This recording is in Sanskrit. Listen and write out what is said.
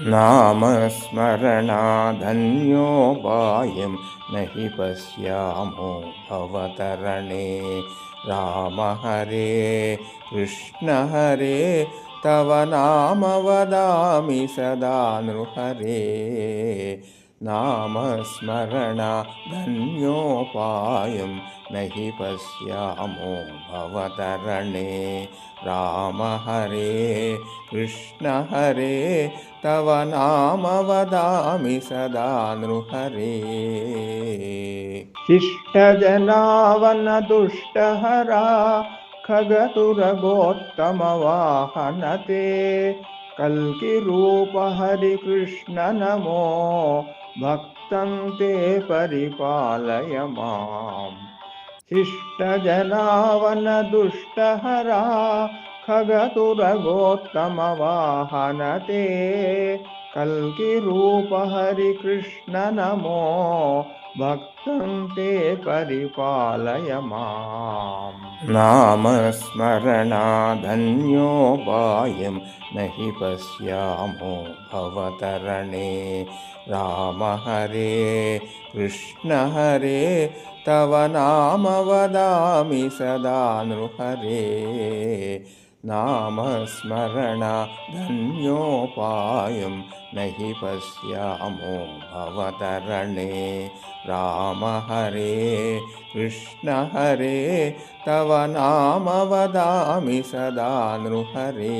नामस्मरणाधन्योपायं न हि पश्यामो भवतरणे। राम हरे कृष्ण हरे तव नाम वदामि सदा नृहरे नामस्मरणाधन्योपायं न हि पश्यामो भवतरणे। राम हरे कृष्ण हरे तव नाम वदामि सदा नृहरे शिष्टजनावनदुष्टहरा खगतुरगोत्तमवाहनते कल्किरूपहरिकृष्ण नमो भक्तं ते परिपालय माम् शिष्टजनावनदुष्टहरा खगतुरगोत्तमवाहनते कल्किरूपहरिकृष्ण नमो भक्तं ते परिपालय माम् नामस्मरणाधन्योपायं न हि पश्यामो भवतरणे। राम हरे कृष्ण हरे तव नाम वदामि सदा नृहरे नामस्मरणाधन्योपायं न हि पश्यामो भवतरणे। राम हरे कृष्ण हरे तव नाम वदामि सदा नृहरे